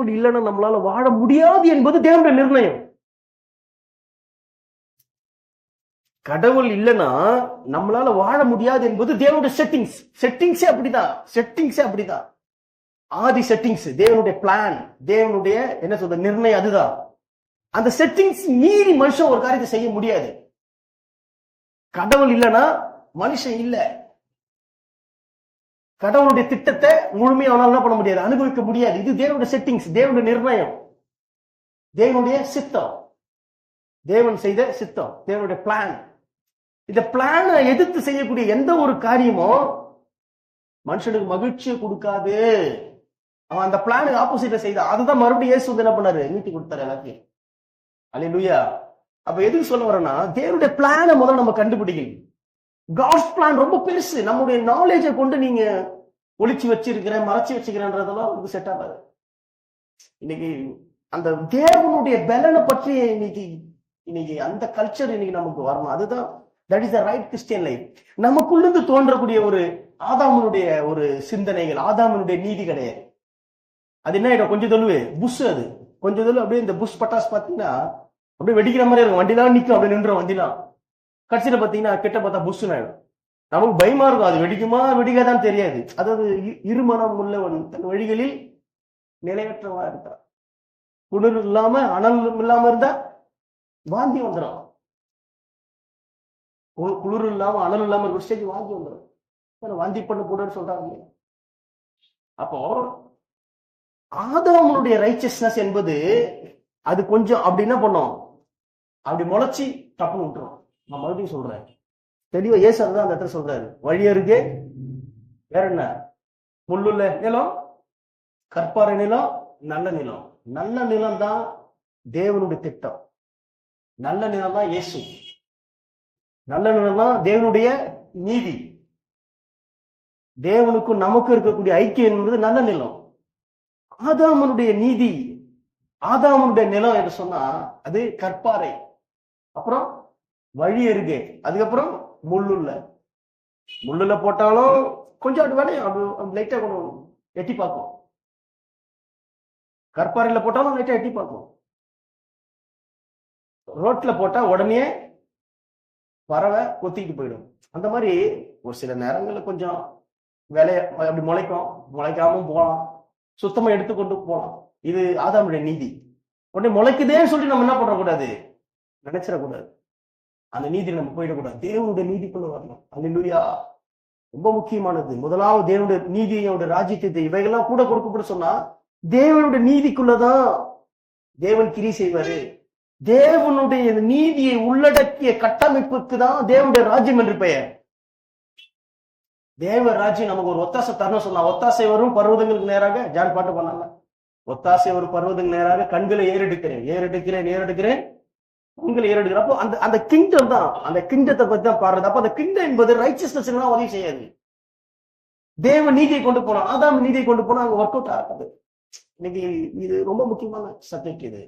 கடவுள் இல்லைன்னா நம்மளால வாழ முடியாது என்பது தேவனுடைய நிர்ணயம். கடவுள் இல்லைன்னா நம்மளால வாழ முடியாது என்பது தேவனுடைய செட்டிங்ஸ் செட்டிங்ஸே அப்படிதான். செட்டிங்ஸே அப்படிதான். ஆதி செட்டிங்ஸ் தேவனுடைய பிளான் தேவனுடைய என்ன சொல்ற நிர்ணயம் அதுதான். அந்த செட்டிங்ஸ் மீறி மனுஷன் ஒரு காரியத்தை செய்ய முடியாது. கடவுள் இல்லைன்னா மனுஷன் இல்ல. கடவுளுடைய திட்டத்தை முழுமையாக அவனால என்ன பண்ண முடியாது? அனுபவிக்க முடியாது. இது தேவனுடைய செட்டிங்ஸ் தேவனுடைய நிர்ணயம். தேவனுடைய சித்தம். தேவன் செய்த சித்தம் தேவனுடைய பிளான் இந்த பிளானை எதிர்த்து செய்யக்கூடிய எந்த ஒரு காரியமும் மனுஷனுக்கு மகிழ்ச்சியை கொடுக்காது. அவன் அந்த பிளானுக்கு ஆப்போசிட்ட செய்தான். அதுதான் மறுபடியும் இயேசு வந்து என்ன பண்ணாரு? நீட்டி கொடுத்தாரு எல்லாத்தையும். அல்லேலூயா அப்ப எதுக்கு சொல்ல வரேன்னா தேவனுடைய பிளானை முதல்ல நம்ம கண்டுபிடிக்கணும். காட்ஸ் பிளான் ரொம்ப பெருசு. நம்முடைய நாலேஜை கொண்டு நீங்க ஒளிச்சு வச்சிருக்கிறேன் மறைச்சு வச்சுக்கிறேன்றதெல்லாம் உங்களுக்கு செட் ஆகாது. இன்னைக்கு அந்த தேவனுடைய பலனை பற்றி இன்னைக்கு இன்னைக்கு அந்த கல்ச்சர் இன்னைக்கு நமக்கு வரணும். அதுதான் that is the right Christian life நமக்குள்ளிருந்து தோன்றக்கூடிய ஒரு ஆதாமனுடைய ஒரு சிந்தனைகள் ஆதாமனுடைய நீதி கிடையாது. அது என்ன ஆயிடும்? கொஞ்சம் தொழுவு. புஷ் அது. கொஞ்சம் தொழுவு அப்படியே இந்த புஷ் பட்டாஸ் பார்த்தீங்கன்னா அப்படியே வெடிக்கிற மாதிரி இருக்கும். வண்டிலாம் நிற்கும் அப்படியே நின்றும் வண்டிலாம். கடைசியில பாத்தீங்கன்னா கிட்ட பார்த்தா புஷ்னு ஆயிடும். நமக்கு பயமா இருக்கும். அது வெடிக்குமா வெடிக்காதான் தெரியாது. அதாவது இருமனம் உள்ளவன் தன் வழிகளில் நிலையற்றவா இருக்கிறான் குளிர் இல்லாம அனல் இல்லாம இருந்தா வாந்தி வந்துடும் கு- குளிர் இல்லாம அனல் இல்லாம இருக்கிற ஸ்டேஜ் வாந்தி வந்துடும் வாந்தி பண்ண கூடாதுன்னு சொல்றாங்க அப்போ ஆதவங்களுடைய ரைச்சஸ்னஸ் என்பது அது கொஞ்சம் அப்படி என்ன பண்ணும்? அப்படி முளைச்சி டப்புன்னு விட்டுரும். நான் மறுபடியும் சொல்றேன். தெளிவா ஏசர் தான் அந்த இடத்துல சொல்றாரு. வழி அருகே வேற என்ன? முள்ளுள்ள நிலம் கற்பாறை நிலம் நல்ல நிலம். நல்ல நிலம் தான் தேவனுடைய திட்டம். நல்ல நிலம் தான் இயேசு. நல்ல நிலம் தான் தேவனுடைய நீதி. தேவனுக்கும் நமக்கும் இருக்கக்கூடிய ஐக்கியம் என்பது நல்ல நிலம். ஆதாமனுடைய நீதி ஆதாமனுடைய நிலம் என்று சொன்னா அது கற்பாறை. அப்புறம் வழி இருக்கு. அதுக்கப்புறம் முள்ளுள்ள. முள்ளுல போட்டாலும் கொஞ்சம் அப்படி வேலையும் அப்படி லைட்டா கொஞ்சம் எட்டி பார்க்கும் கற்பாறையில போட்டாலும் லைட்டா எட்டி பார்க்கும் ரோட்ல போட்டா உடனே பறவை கொத்திக்கிட்டு போயிடும். அந்த மாதிரி ஒரு சில நேரங்கள்ல கொஞ்சம் விலைய அப்படி முளைக்கும். முளைக்காம போகலாம் சுத்தமா எடுத்து கொண்டு போகலாம் இது ஆதாமுடைய நீதி. உடனே முளைக்குதேன்னு சொல்லி நம்ம என்ன பண்ணக்கூடாது? நினைச்சிடக்கூடாது. அந்த நீதி நம்ம போயிடக்கூடாது. தேவனுடைய நீதிக்குள்ள வரணும். அல்லா ரொம்ப முக்கியமானது. முதலாவது தேவனுடைய நீதியோட ராஜ்யத்தை இவைகள்லாம் கூட கொடுக்கப்பட சொன்னா தேவனுடைய நீதிக்குள்ளதான் தேவன் கிரி செய்வாரு. தேவனுடைய நீதியை உள்ளடக்கிய கட்டமைப்புக்கு தான் தேவனுடைய ராஜ்யம் என்று பெயர். தேவ ராஜ்யம் நமக்கு ஒரு ஒத்தாசை தரணும் சொன்னா ஒத்தாசை வரும் பர்வதங்களுக்கு நேராக ஜான் பாட்டு பண்ணாங்க ஒத்தாசை ஒரு பர்வதங்களுக்கு நேராக கண்களை ஏறெடுக்கிறேன் ஏறெடுக்கிறேன் ஏறெடுக்கிறேன். உங்களை ஏறெடுக்கிறேன் அப்போ அந்த அந்த கிங்டம் தான். அந்த கிங்டத்தை பத்தி தான் பாடுறது. அப்ப அந்த கிங்டம் என்பது ரைச்சஸ்னஸ் உதவி செய்யாது. தேவ நீதியை கொண்டு போனா அதான் நீதியை கொண்டு போனா அங்க ஒர்க் அவுட் ஆகாது. இன்னைக்கு இது ரொம்ப முக்கியமான சப்ஜெக்ட் இது.